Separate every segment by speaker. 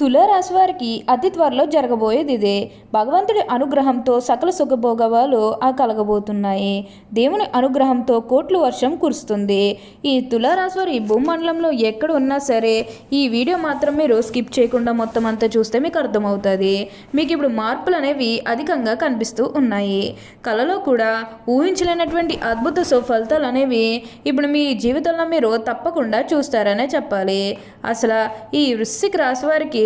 Speaker 1: తులారాశి వారికి అతి త్వరలో జరగబోయేది ఇదే. భగవంతుడి అనుగ్రహంతో సకల సుఖభోగవాలు ఆ కలగబోతున్నాయి. దేవుని అనుగ్రహంతో కోట్లు వర్షం కురుస్తుంది. ఈ తులారాశి వారి భూమండలంలో ఎక్కడ ఉన్నా సరే ఈ వీడియో మాత్రం మీరు స్కిప్ చేయకుండా మొత్తం అంతా చూస్తే మీకు అర్థమవుతుంది. మీకు ఇప్పుడు మార్పులు అనేవి అధికంగా కనిపిస్తూ ఉన్నాయి. కళలో కూడా ఊహించలేనటువంటి అద్భుత సుఫలితాలు అనేవి ఇప్పుడు మీ జీవితంలో మీరు తప్పకుండా చూస్తారనే చెప్పాలి. అసలు ఈ వృశ్చిక రాశి వారికి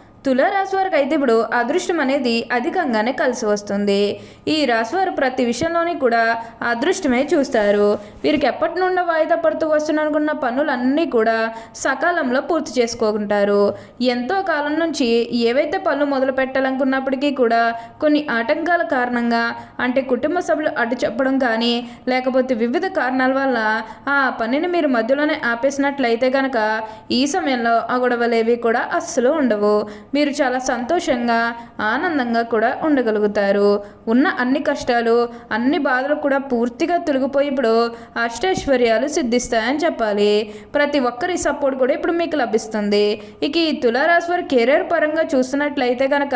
Speaker 1: తులారాశి వారికి అయితే ఇప్పుడు అదృష్టం అనేది అధికంగానే కలిసి వస్తుంది. ఈ రాశి వారు ప్రతి విషయంలోని కూడా అదృష్టమే చూస్తారు. వీరికి ఎప్పటి నుండో వాయిదా పడుతూ వస్తున్ననుకున్న పనులన్నీ కూడా సకాలంలో పూర్తి చేసుకుంటారు. ఎంతో కాలం నుంచి ఏవైతే పనులు మొదలు పెట్టాలనుకున్నప్పటికీ కూడా కొన్ని ఆటంకాల కారణంగా అంటే కుటుంబ సభ్యులు అడ్డు చెప్పడం కానీ లేకపోతే వివిధ కారణాల వల్ల ఆ పనిని మీరు మధ్యలోనే ఆపేసినట్లయితే కనుక ఈ సమయంలో ఆ గొడవలేవి కూడా అస్సలు ఉండవు. మీరు చాలా సంతోషంగా ఆనందంగా కూడా ఉండగలుగుతారు. ఉన్న అన్ని కష్టాలు అన్ని బాధలు కూడా పూర్తిగా తొలగిపోయి ఇప్పుడు అష్టైశ్వర్యాలు సిద్ధిస్తాయని చెప్పాలి. ప్రతి ఒక్కరి సపోర్ట్ కూడా ఇప్పుడు మీకు లభిస్తుంది. ఇక ఈ తులారాశి వారి కెరీర్ పరంగా చూస్తున్నట్లయితే కనుక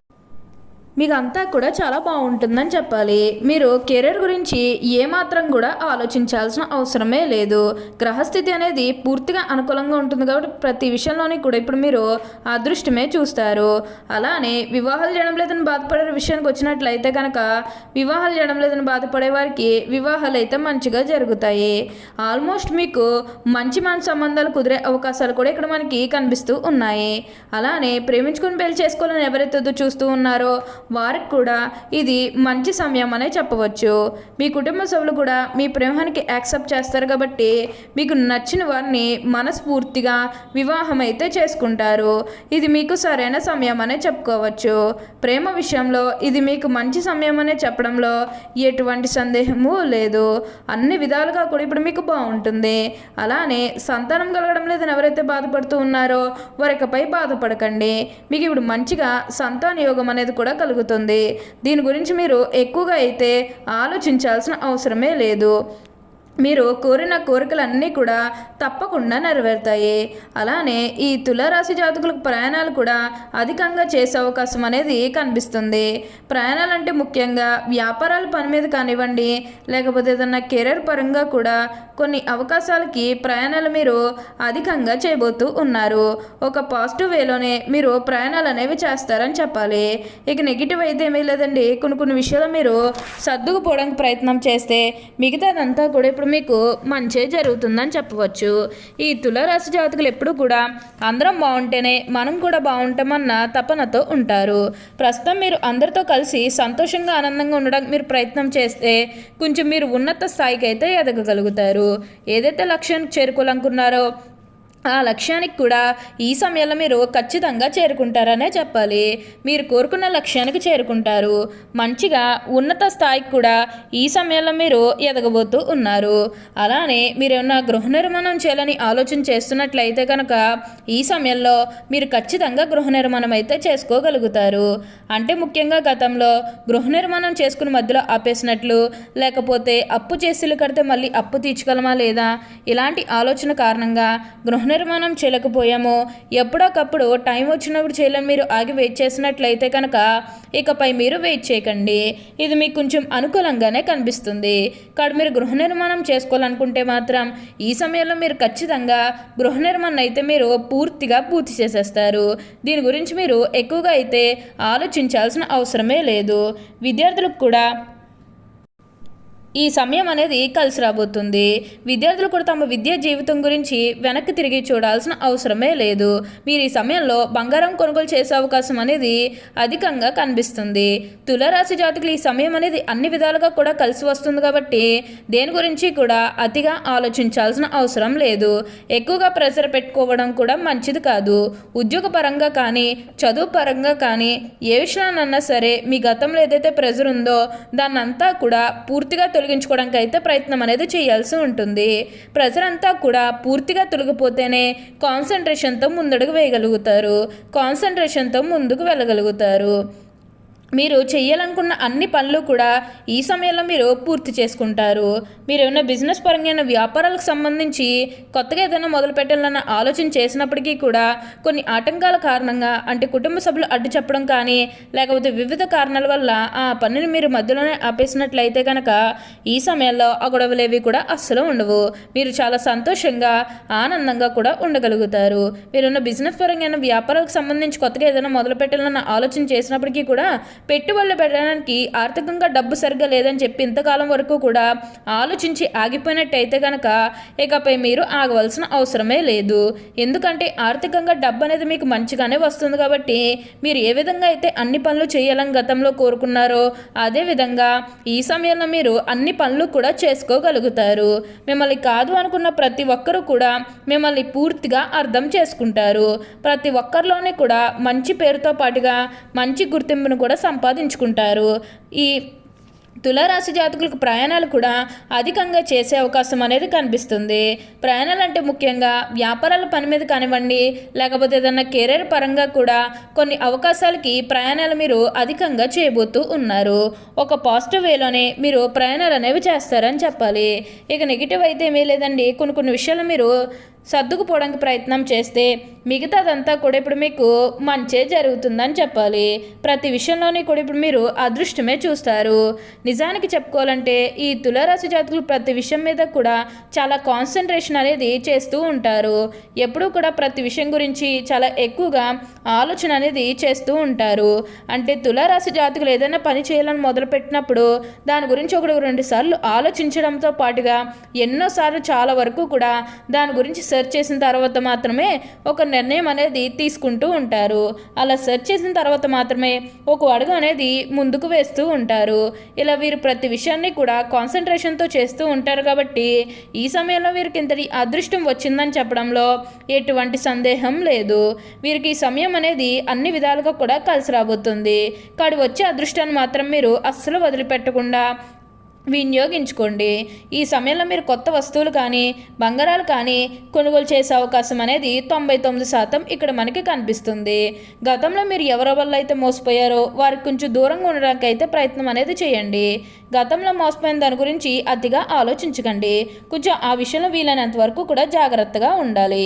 Speaker 1: మీకు అంతా కూడా చాలా బాగుంటుందని చెప్పాలి. మీరు కెరీర్ గురించి ఏమాత్రం కూడా ఆలోచించాల్సిన అవసరమే లేదు. గ్రహస్థితి అనేది పూర్తిగా అనుకూలంగా ఉంటుంది కాబట్టి ప్రతి విషయంలోని కూడా ఇప్పుడు మీరు అదృష్టమే చూస్తారు. అలానే వివాహాలు చేయడం లేదని బాధపడే విషయానికి వచ్చినట్లయితే కనుక వివాహాలు చేయడం లేదని బాధపడే వారికి వివాహాలు అయితే మంచిగా జరుగుతాయి. ఆల్మోస్ట్ మీకు మంచి మంచి సంబంధాలు కుదిరే అవకాశాలు కూడా ఇక్కడ మనకి కనిపిస్తూ ఉన్నాయి. అలానే ప్రేమించుకుని పెళ్ళి చేసుకోవాలని ఎవరైతే చూస్తూ ఉన్నారో వారికి కూడా ఇది మంచి సమయం అనే చెప్పవచ్చు. మీ కుటుంబ సభ్యులు కూడా మీ ప్రేమానికి యాక్సెప్ట్ చేస్తారు కాబట్టి మీకు నచ్చిన వారిని మనస్ఫూర్తిగా వివాహం అయితే చేసుకుంటారు. ఇది మీకు సరైన సమయం అనే చెప్పుకోవచ్చు. ప్రేమ విషయంలో ఇది మీకు మంచి సమయం అనే చెప్పడంలో ఎటువంటి సందేహము లేదు. అన్ని విధాలుగా కూడా ఇప్పుడు మీకు బాగుంటుంది. అలానే సంతానం కలగడం లేదని ఎవరైతే బాధపడుతూ ఉన్నారో వారికపై బాధపడకండి. మీకు ఇప్పుడు మంచిగా సంతాన యోగం అనేది కూడా కలుగుతుంది. దీని గురించి మీరు ఎక్కువగా అయితే ఆలోచించాల్సిన అవసరమే లేదు. మీరు కోరిన కోరికలన్నీ కూడా తప్పకుండా నెరవేరుతాయి. అలానే ఈ తులారాశి జాతకులకు ప్రయాణాలు కూడా అధికంగా చేసే అవకాశం అనేది కనిపిస్తుంది. ప్రయాణాలు అంటే ముఖ్యంగా వ్యాపారాల పని మీద కానివ్వండి లేకపోతే ఏదన్నా కెరీర్ పరంగా కూడా కొన్ని అవకాశాలకి ప్రయాణాలు మీరు అధికంగా చేయబోతూ ఉన్నారు. ఒక పాజిటివ్ వేలోనే మీరు ప్రయాణాలు అనేవి చేస్తారని చెప్పాలి. ఇక నెగిటివ్ అయితే ఏమీ లేదండి. కొన్ని కొన్ని విషయాలు మీరు సర్దుకుపోవడానికి ప్రయత్నం చేస్తే మిగతాదంతా కూడా ఇప్పుడు మీకు మంచే జరుగుతుందని చెప్పవచ్చు. ఈ తులారాశి జాతకులు ఎప్పుడు కూడా అందరం బాగుంటేనే మనం కూడా బాగుంటామన్న తపనతో ఉంటారు. ప్రస్తుతం మీరు అందరితో కలిసి సంతోషంగా ఆనందంగా ఉండడానికి మీరు ప్రయత్నం చేస్తే కొంచెం మీరు ఉన్నత స్థాయికి అయితే ఎదగగలుగుతారు. ఏదైతే లక్ష్యానికి చేరుకోవాలనుకున్నారో ఆ లక్ష్యానికి కూడా ఈ సమయంలో మీరు ఖచ్చితంగా చేరుకుంటారనే చెప్పాలి. మీరు కోరుకున్న లక్ష్యానికి చేరుకుంటారు. మంచిగా ఉన్నత స్థాయికి కూడా ఈ సమయంలో మీరు ఎదగబోతూ ఉన్నారు. అలానే మీరు ఏమన్నా గృహ నిర్మాణం చేయాలని ఆలోచన చేస్తున్నట్లయితే కనుక ఈ సమయంలో మీరు ఖచ్చితంగా గృహ నిర్మాణం అయితే చేసుకోగలుగుతారు. అంటే ముఖ్యంగా గతంలో గృహ నిర్మాణం చేసుకుని మధ్యలో ఆపేసినట్లు లేకపోతే అప్పు చేసిలు కడితే మళ్ళీ అప్పు తీర్చగలమా లేదా? ఇలాంటి ఆలోచన కారణంగా గృహ నిర్మాణం చేయలేకపోయామో. ఎప్పుడోకప్పుడు టైం వచ్చినప్పుడు చేయలేని మీరు ఆగి వెయిట్ చేసినట్లయితే కనుక ఇకపై మీరు వెయిట్ చేయకండి. ఇది మీకు కొంచెం అనుకూలంగానే కనిపిస్తుంది. కాదు మీరు గృహ నిర్మాణం చేసుకోవాలనుకుంటే మాత్రం ఈ సమయంలో మీరు ఖచ్చితంగా గృహ నిర్మాణం అయితే మీరు పూర్తిగా పూర్తి చేసేస్తారు. దీని గురించి మీరు ఎక్కువగా అయితే ఆలోచించాల్సిన అవసరమే లేదు. విద్యార్థులకు కూడా ఈ సమయం అనేది కలిసి రాబోతుంది. విద్యార్థులు కూడా తమ విద్యా జీవితం గురించి వెనక్కి తిరిగి చూడాల్సిన అవసరమే లేదు. మీరు ఈ సమయంలో బంగారం కొనుగోలు చేసే అవకాశం అనేది అధికంగా కనిపిస్తుంది. తులరాశి జాతకులు ఈ సమయం అనేది అన్ని విధాలుగా కూడా కలిసి వస్తుంది కాబట్టి దేని గురించి కూడా అతిగా ఆలోచించాల్సిన అవసరం లేదు. ఎక్కువగా ప్రెషర్ పెట్టుకోవడం కూడా మంచిది కాదు. ఉద్యోగ పరంగా కానీ చదువు పరంగా కానీ ఏ విషయాన్నన్నా సరే మీ గతంలో ఏదైతే ప్రెజర్ ఉందో దాన్నంతా కూడా పూర్తిగా తొలగించుకోవడానికి అయితే ప్రయత్నం అనేది చేయాల్సి ఉంటుంది. ప్రెజర్ కూడా పూర్తిగా తొలగిపోతేనే కాన్సన్ట్రేషన్తో ముందడుగు వేయగలుగుతారు. కాన్సన్ట్రేషన్తో ముందుకు వెళ్ళగలుగుతారు. మీరు చేయాలనుకున్న అన్ని పనులు కూడా ఈ సమయంలో మీరు పూర్తి చేసుకుంటారు. మీరు ఏమైనా బిజినెస్ పరంగా వ్యాపారాలకు సంబంధించి కొత్తగా ఏదైనా మొదలు పెట్టాలన్న ఆలోచన చేసినప్పటికీ కూడా కొన్ని ఆటంకాల కారణంగా అంటే కుటుంబ సభ్యులు అడ్డు చెప్పడం కానీ లేకపోతే వివిధ కారణాల వల్ల ఆ పనిని మీరు మధ్యలోనే ఆపేసినట్లయితే కనుక ఈ సమయంలో ఆ గొడవలేవి కూడా అస్సలు ఉండవు. మీరు చాలా సంతోషంగా ఆనందంగా కూడా ఉండగలుగుతారు. మీరున్న బిజినెస్ పరంగా వ్యాపారాలకు సంబంధించి కొత్తగా ఏదైనా మొదలు పెట్టాలన్న ఆలోచన చేసినప్పటికీ కూడా పెట్టుబడులు పెట్టడానికి ఆర్థికంగా డబ్బు సరిగ్గా లేదని చెప్పి ఇంతకాలం వరకు కూడా ఆలోచించి ఆగిపోయినట్టయితే కనుక ఇకపై మీరు ఆగవలసిన అవసరమే లేదు. ఎందుకంటే ఆర్థికంగా డబ్బు అనేది మీకు మంచిగానే వస్తుంది కాబట్టి మీరు ఏ విధంగా అయితే అన్ని పనులు చేయాలని గతంలో కోరుకున్నారో అదే విధంగా ఈ సమయంలో మీరు అన్ని పనులు కూడా చేసుకోగలుగుతారు. మిమ్మల్ని కాదు అనుకున్న ప్రతి ఒక్కరూ కూడా మిమ్మల్ని పూర్తిగా అర్థం చేసుకుంటారు. ప్రతి ఒక్కరిలోనే కూడా మంచి పేరుతో పాటుగా మంచి గుర్తింపును కూడా సంపాదించుకుంటారు. ఈ తులారాశి జాతకులకు ప్రయాణాలు కూడా అధికంగా చేసే అవకాశం అనేది కనిపిస్తుంది. ప్రయాణాలు అంటే ముఖ్యంగా వ్యాపారాల పని మీద కానివ్వండి లేకపోతే ఏదన్నా కెరీర్ పరంగా కూడా కొన్ని అవకాశాలకి ప్రయాణాలు మీరు అధికంగా చేయబోతూ ఉన్నారు. ఒక పాజిటివ్ వేలోనే మీరు ప్రయాణాలు అనేవి చేస్తారని చెప్పాలి. ఇక నెగిటివ్ అయితే ఏమీ లేదండి. కొన్ని కొన్ని విషయాలు మీరు సర్దుకుపోవడానికి ప్రయత్నం చేస్తే మిగతాదంతా కూడా ఇప్పుడు మీకు మంచే జరుగుతుందని చెప్పాలి. ప్రతి విషయంలోని కూడా ఇప్పుడు మీరు అదృష్టమే చూస్తారు. నిజానికి చెప్పుకోవాలంటే ఈ తులారాశి జాతకులు ప్రతి విషయం మీద కూడా చాలా కాన్సన్ట్రేషన్ అనేది చేస్తూ ఉంటారు. ఎప్పుడూ కూడా ప్రతి విషయం గురించి చాలా ఎక్కువగా ఆలోచన అనేది చేస్తూ ఉంటారు. అంటే తులారాశి జాతకులు ఏదైనా పని చేయాలని మొదలుపెట్టినప్పుడు దాని గురించి ఒకటి రెండు సార్లు ఆలోచించడంతో పాటుగా ఎన్నోసార్లు చాలా వరకు కూడా దాని గురించి సెర్చ్ చేసిన తర్వాత మాత్రమే ఒక నిర్ణయం అనేది తీసుకుంటూ ఉంటారు. అలా సెర్చ్ చేసిన తర్వాత మాత్రమే ఒక అడుగు అనేది ముందుకు వేస్తూ ఉంటారు. ఇలా వీరు ప్రతి విషయాన్ని కూడా కాన్సన్ట్రేషన్తో చేస్తూ ఉంటారు కాబట్టి ఈ సమయంలో వీరికి ఇంతటి అదృష్టం వచ్చిందని చెప్పడంలో ఎటువంటి సందేహం లేదు. వీరికి ఈ సమయం అనేది అన్ని విధాలుగా కూడా కలిసి రాబోతుంది. కాడు వచ్చే అదృష్టాన్ని మాత్రం మీరు అస్సలు వదిలిపెట్టకుండా వినియోగించుకోండి. ఈ సమయంలో మీరు కొత్త వస్తువులు కానీ బంగారాలు కానీ కొనుగోలు చేసే అవకాశం అనేది తొంభై తొమ్మిది శాతం ఇక్కడ మనకి కనిపిస్తుంది. గతంలో మీరు ఎవరి వల్ల అయితే మోసపోయారో వారికి కొంచెం దూరంగా ఉండడానికి అయితే ప్రయత్నం అనేది చేయండి. గతంలో మోసపోయిన దాని గురించి అతిగా ఆలోచించకండి. కొంచెం ఆ విషయంలో వీలైనంత వరకు కూడా జాగ్రత్తగా ఉండాలి.